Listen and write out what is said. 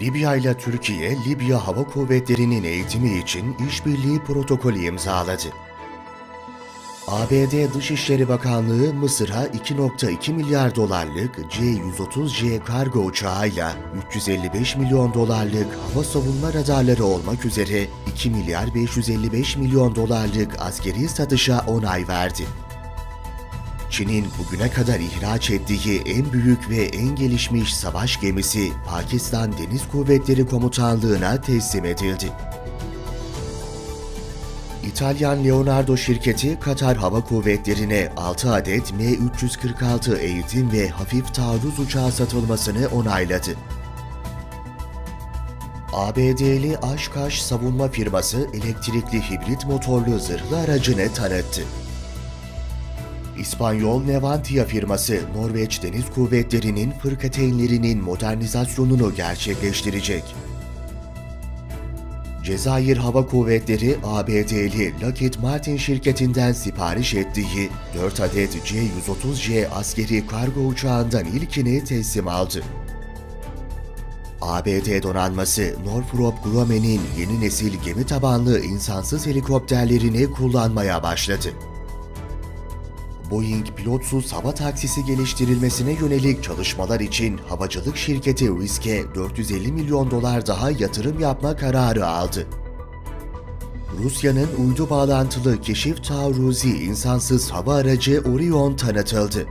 Libya ile Türkiye, Libya Hava Kuvvetleri'nin eğitimi için işbirliği protokolü imzaladı. ABD Dışişleri Bakanlığı Mısır'a 2.2 milyar dolarlık C-130J kargo uçağıyla 355 milyon dolarlık hava savunma radarları olmak üzere 2 milyar 555 milyon dolarlık askeri satışa onay verdi. Çin'in bugüne kadar ihraç ettiği en büyük ve en gelişmiş savaş gemisi Pakistan Deniz Kuvvetleri Komutanlığı'na teslim edildi. İtalyan Leonardo şirketi Katar Hava Kuvvetleri'ne 6 adet M346 eğitim ve hafif taarruz uçağı satılmasını onayladı. ABD'li Oshkosh savunma firması elektrikli hibrit motorlu zırhlı aracını tanıttı. İspanyol Nevantia firması Norveç Deniz Kuvvetleri'nin fırkateynlerinin modernizasyonunu gerçekleştirecek. Cezayir Hava Kuvvetleri ABD'li Lockheed Martin şirketinden sipariş ettiği 4 adet C-130J askeri kargo uçağından ilkini teslim aldı. ABD donanması Northrop Grumman'in yeni nesil gemi tabanlı insansız helikopterlerini kullanmaya başladı. Boeing pilotsuz hava taksisi geliştirilmesine yönelik çalışmalar için havacılık şirketi Risk'e 450 milyon dolar daha yatırım yapma kararı aldı. Rusya'nın uydu bağlantılı keşif taarruzi insansız hava aracı Orion tanıtıldı.